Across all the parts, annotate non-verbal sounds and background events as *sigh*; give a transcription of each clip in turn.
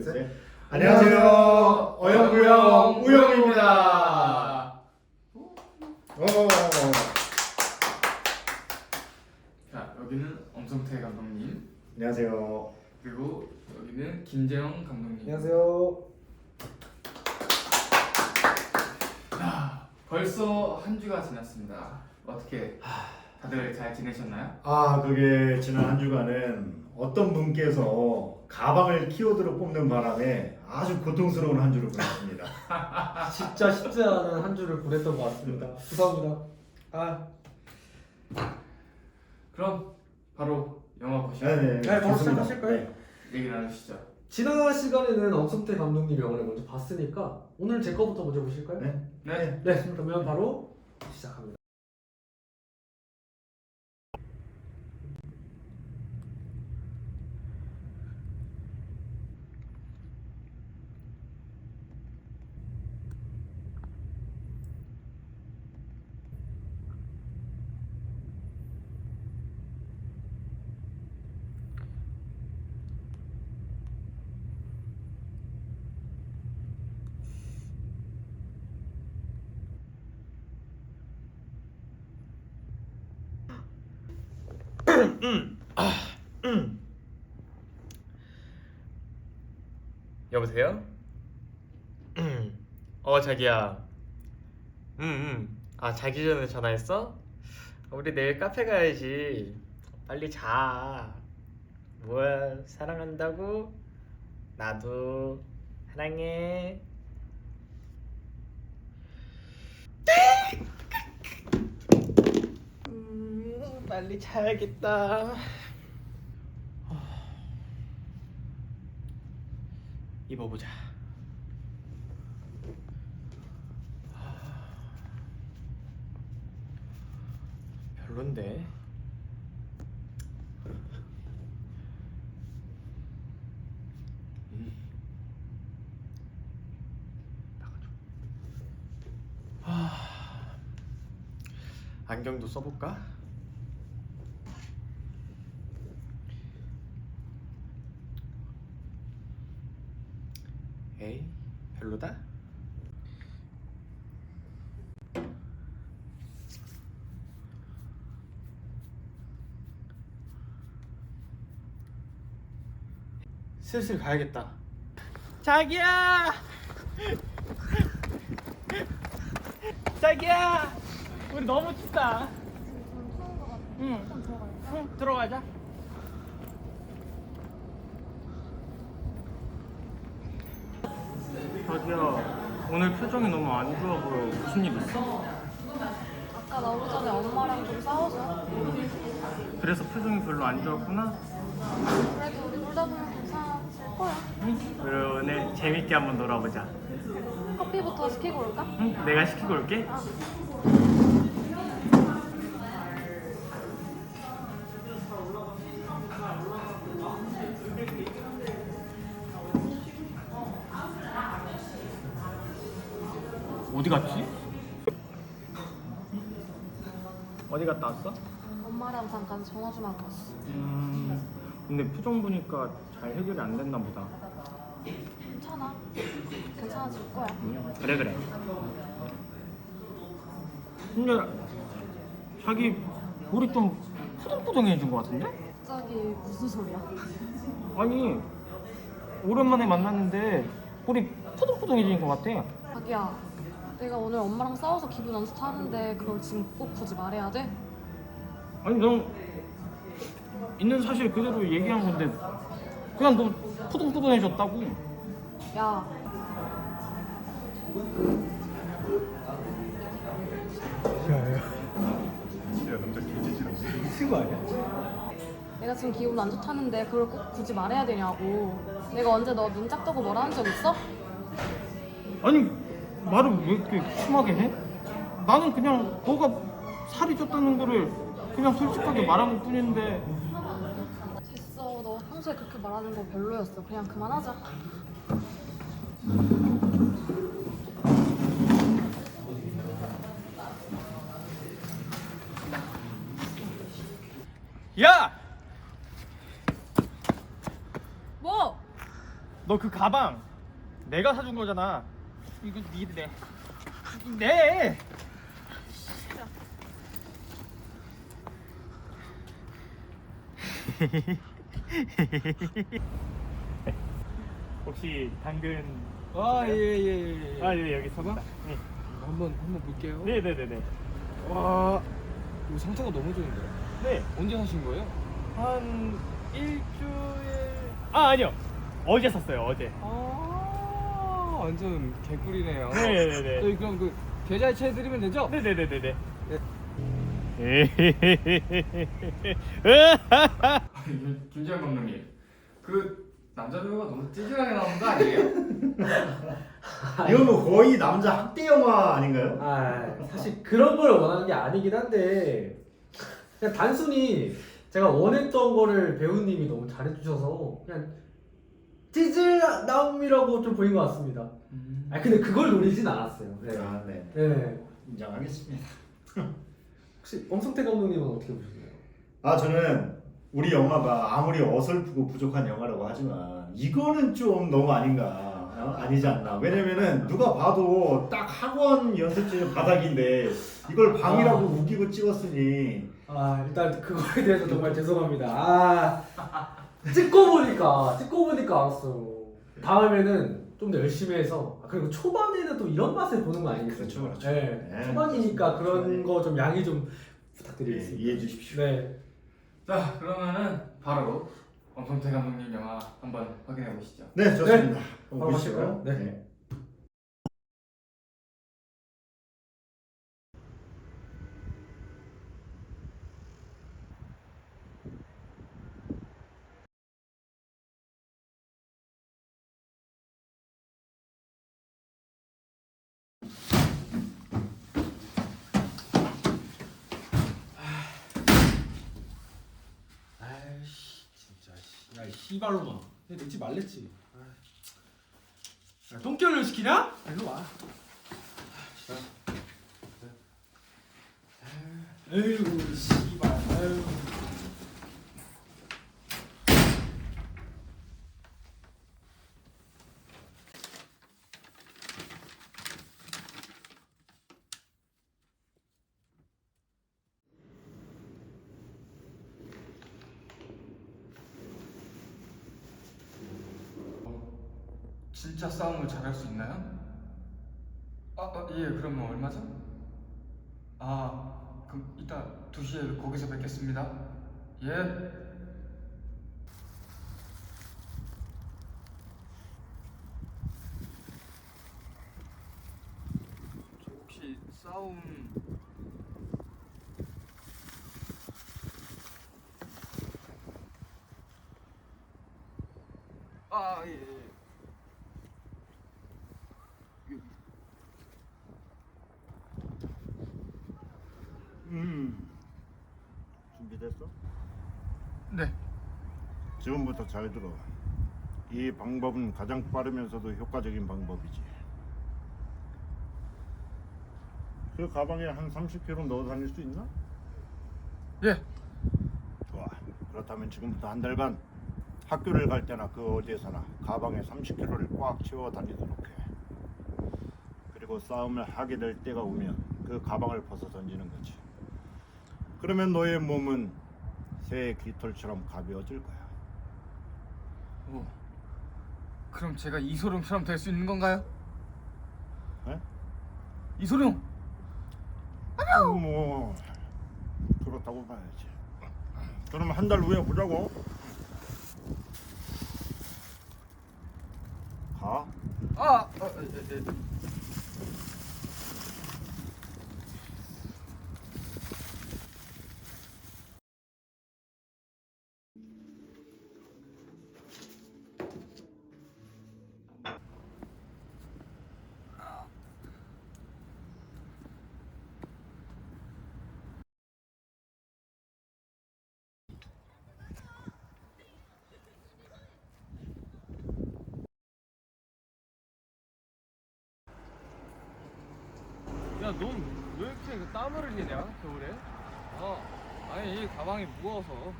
둘, 셋. 안녕하세요. 어영구영 우영입니다. 오. 자 여기는 엄성태 감독님 안녕하세요. 그리고 여기는 김재영 감독님. 안녕하세요. 아, 벌써 한 주가 지났습니다. 어떻게 다들 잘 지내셨나요? 아, 그게 지난 한 주간은 어떤 분께서 가방을 키워드로 뽑는 바람에 아주 고통스러운 한 주를 보냈습니다. *laughs* 진짜 쉽지 않은 한 주를 보냈던 것 같습니다. 죄송합니다. 아, 그럼 바로 영화 보시고 네, 네, 바로 좋습니다. 시작하실까요? 네. 얘기 나누시죠. 지난 시간에는 엄성태 감독님 영화를 먼저 봤으니까 오늘 제 거부터 먼저 보실까요? 네. 네. 네, 그러면 바로 시작합니다. 여보세요? 어 자기야. 응응 아 자기 전에 전화했어? 우리 내일 카페 가야지. 빨리 자. 뭐야 사랑한다고? 나도 사랑해 음, 빨리 자야겠다 입어보자. 별론데. 음. 안경도 써볼까? 에이 별로다 슬슬 가야겠다. 자기야! 자기야! 우리 너무 춥다. 응, 응 들어가자. 자기야 오늘 표정이 너무 안 좋아 보여. 무슨 일 있어? 아까 나오기 전에 엄마랑 좀 싸워서. 그래서 표정이 별로 안 좋았구나? 그래도 우리 놀다 보면 거야 응? 그래 오늘 재밌게 한번 놀아보자 커피부터 시키고 올까? 응? 내가 시키고 올게 어디 갔지? 어디 갔다 왔어? 엄마랑 잠깐 전화 좀 하고 왔어 음, 근데 표정 보니까 잘 해결이 안 됐나 보다. 괜찮아 괜찮아질 거야 음, 그래 그래. 근데 자기 머리 좀 푸둥푸둥해진 것 같은데? 갑자기 무슨 소리야? 아니 오랜만에 만났는데 머리 푸둥푸둥해진 것 같아. 자기야 내가 오늘 엄마랑 싸워서 기분 안 좋다는데 그걸 지금 꼭 굳이 말해야 돼? 아니 넌 있는 사실 그대로 얘기한 건데 그냥 너 푸둥푸둥해졌다고. 야 미친 거 아니야? 내가 지금 기분 안 좋다는데 그걸 꼭 굳이 말해야 되냐고 내가 언제 너 눈 짝 떠고 뭐라 한 적 있어? 아니 말을 왜 이렇게 심하게 해? 나는 그냥 너가 살이 쪘다는 거를 그냥 솔직하게 말한 것 뿐인데 평소에 그렇게 말하는 거 별로였어 그냥 그만하자 야! 뭐? 너 그 가방 내가 사준 거잖아. 이거 니들 내. *laughs* 내. *laughs* 혹시 당근 아 예 예 예 예, 아, 예, 여기 있습니다. 네. 한번 한번 볼게요 네, 네, 네, 네. 와 이거 상태가 너무 좋은데 네. 언제 사신 거예요? 한 일주일 아, 아니요. 어제 샀어요, 어제. 아 완전 개꿀이네요 네, 네, 네. 저희 그럼 그 계좌이체 해드리면 되죠? 네, 네, 네, 네, 네. 김- 김재현 감독님, 그 남자 배우가 너무 찌질하게 나오는 거 아니에요? *laughs* 이건 뭐 거의 남자 학대 영화 아닌가요? 아 사실 그런 걸 원하는 게 아니긴 한데 그냥 단순히 제가 원했던 거를 배우님이 너무 잘해주셔서 그냥 찌질 나옴이라고 좀 보인 것 같습니다. 아 근데 그걸 노리진 않았어요. 네. 아, 네. 네. 인정하겠습니다. *laughs* 혹시 엄성태 감독님은 어떻게 보셨나요? 아 저는 우리 영화가 아무리 어설프고 부족한 영화라고 하지만 이거는 좀 너무 아닌가 어? 아니지 않나 왜냐면은 누가 봐도 딱 학원 연습실 바닥인데 이걸 방이라고 아. 우기고 찍었으니 아 일단 그거에 대해서 정말 죄송합니다. 아 찍고 보니까 찍고 보니까 알았어요. 다음에는 좀 더 열심히 해서 아, 그리고 초반에는 또 이런 맛을 보는 거 아니겠습니까? 그렇죠, 그렇죠. 네. 네. 초반이니까 그런 네. 거 좀 양해 좀 네, 부탁드리겠습니다. 이해해 주십시오. 네. 자, 그러면은 바로 엄성태 감독님 영화 한번 확인해 보시죠. 네 좋습니다. 바로 한번 보시죠. 가실까요? 네. 네. 아이씨 진짜 씨. 야 이 씨발로마 얘 늙지 말랬지. 야, 똥결을 시키냐? 아, 일로 와. 에휴 씨발. 에휴 진짜 싸움을 잘할 수 있나요? 아, 아, 예, 그러면 얼마죠? 아, 그럼 이따 2시에 거기서 뵙겠습니다. 예. 저 혹시 싸움 아, 예, 예. 음 준비됐어? 네. 지금부터 잘 들어. 이 방법은 가장 빠르면서도 효과적인 방법이지. 그 가방에 한 30kg 넣어 다닐 수 있나? 예. 좋아. 그렇다면 지금부터 한 달간 학교를 갈 때나 그 어디에서나 가방에 30kg를 꽉 채워 다니도록 해. 그리고 싸움을 하게 될 때가 오면 그 가방을 벗어 던지는 거지. 그러면 너의 몸은 새 깃털처럼 가벼워질 거야. 오. 그럼 제가 이소룡처럼 될 수 있는 건가요? 에? 이소룡. 뭐 그렇다고 봐야지. 그럼 한 달 후에 보자고. 가. 아, 어, 예, 예. 야, 넌 왜 이렇게 땀을 흘리냐, 겨울에? 어, 아니, 이 가방이 무거워서.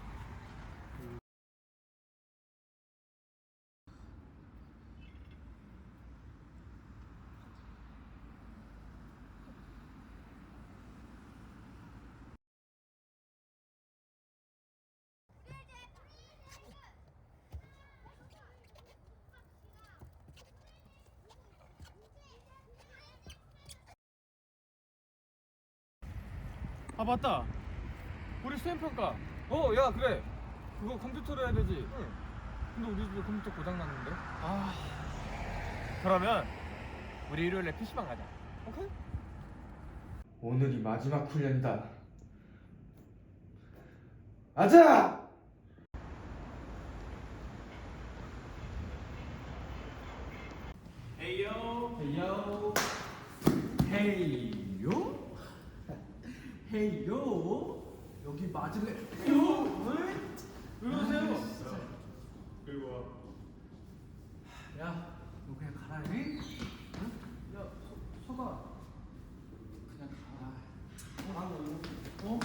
아 맞다. 우리 수행평가. 어, 야 그래. 그거 컴퓨터로 해야 되지. 근데 우리 집에 컴퓨터 고장 났는데. 아 그러면 우리 일요일에 PC방 가자. 오케이? 오늘이 마지막 훈련이다. 아자! 헤이요 헤이요 헤이요? 헤이요? 여기 맞을래? 요? 왜 그러세요? 야, 너 그냥 가라 해? 응? 야, 서, 서가. 그냥 가라. 어?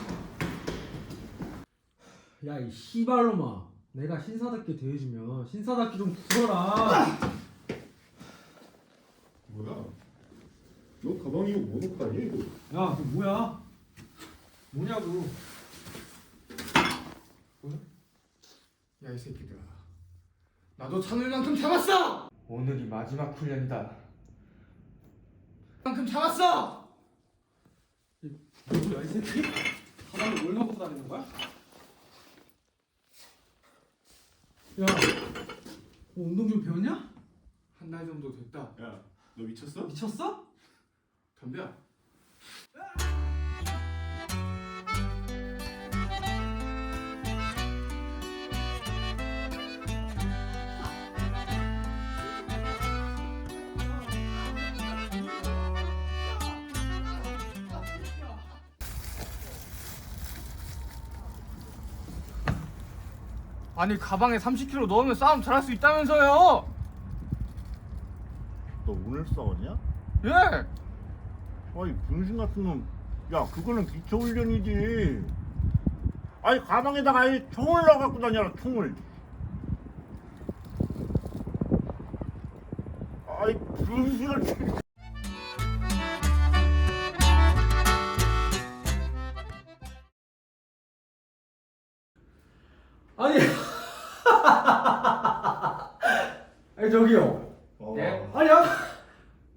야, 이 씨발놈아. 내가 신사답게 대해주면 신사답게 좀 굴어라. 뭐야? 너 가방 이거 뭐 놓고 다니 이거? 야, 너 뭐야? 뭐냐고. 야이 새끼들아. 나도 참을 만큼 참았어. 오늘이 마지막 훈련이다. 만큼 참았어. 뭐야, 이 새끼? 가방에 뭘 넣고 다니는 거야? 야, 너 운동 좀 배웠냐? 한 달 정도 됐다. 야, 너 미쳤어? 미쳤어? 덤벼. 아니 가방에 30kg 넣으면 싸움 잘할 수 있다면서요? 너 오늘 싸웠냐? 예. 아니 분신 같은 놈. 야 그거는 기초 훈련이지. 아니 가방에다가 아예 총을 넣어 갖고 다녀라 총을. 아이 분신을. 아니, *laughs* 아니 저기요. 어. 네? 아니 아,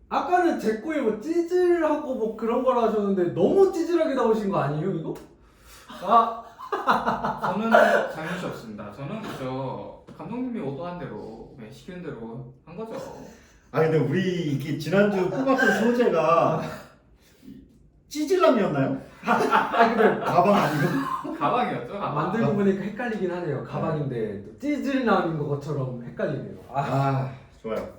아까는 제 거에 뭐 찌질하고 뭐 그런 걸 하셨는데 너무 찌질하게 나오신 거 아니에요 이거? 아, *laughs* 저는 잘못이 없습니다. 저는 그저 감독님이 오도한 대로 네, 시키는 대로 한 거죠. 아 근데 우리 이게 지난주 뽑았던 소재가 *laughs* 찌질남이었나요? 아 근데 가방 아니고? 가방이었죠. 아, 가방. 만들고 보니까 헷갈리긴 하네요. 가방인데 또 찌질남인 것처럼 헷갈리네요. 아, 아 좋아요.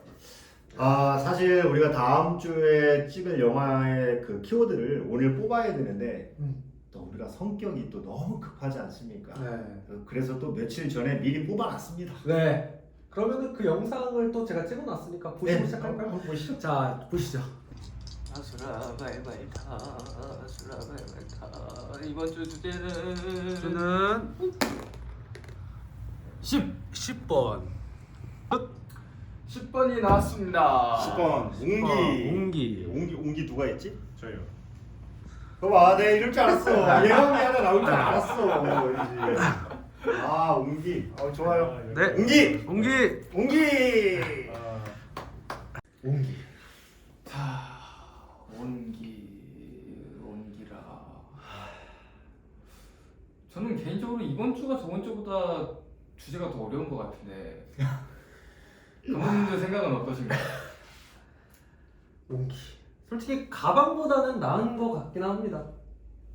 아 사실 우리가 다음 주에 찍을 영화의 그 키워드를 오늘 뽑아야 되는데 음. 또 우리가 성격이 또 너무 급하지 않습니까? 네. 그래서 또 며칠 전에 미리 뽑아놨습니다. 네. 그러면은 그 영상을 또 제가 찍어놨으니까 보시고 시작할까요? 한번 보시죠. 자 보시죠. 아수라 발발타 아수라 발발타 이번 주 주제는 저는 10 10번 10번이 나왔습니다. 10번 웅기. 어, 웅기. 웅기 웅기 누가 했지? 저요. 봐봐, 내가 이럴 줄 알았어. *laughs* 예감이 하나 나올 줄 알았어. 왠지. 아 웅기. 어 좋아요. 네. 웅기. 웅기 웅기. 웅기. 자, 온기 온기라. 저는 개인적으로 이번 주가 저번 주보다 주제가 더 어려운 것 같은데. *laughs* 감독님들 생각은 어떠신가요? 웅기. 솔직히 가방보다는 나은 것 같긴 합니다.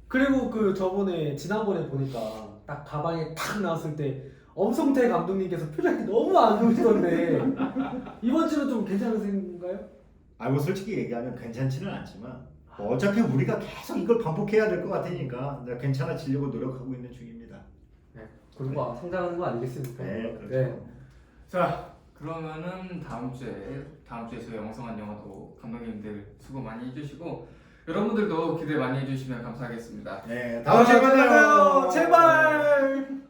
그리고 그 저번에 지난번에 보니까 딱 가방에 탁 나왔을 때 엄성태 감독님께서 표정이 너무 안 좋으시던데 *laughs* 이번 주는 좀 괜찮으신가요? 아뭐 솔직히 얘기하면 괜찮지는 않지만 뭐 어차피 우리가 계속 이걸 반복해야 될 것 같으니까 내가 괜찮아지려고 노력하고 있는 중입니다. 그리고 성장하는 거 아니겠습니까? 네, 그렇죠. 자, 그러면은 다음 주에 다음 주에 저희 영성한 영화도 감독님들 수고 많이 해주시고 여러분들도 기대 많이 해주시면 감사하겠습니다. 네, 다음 주에 만나요. 제발.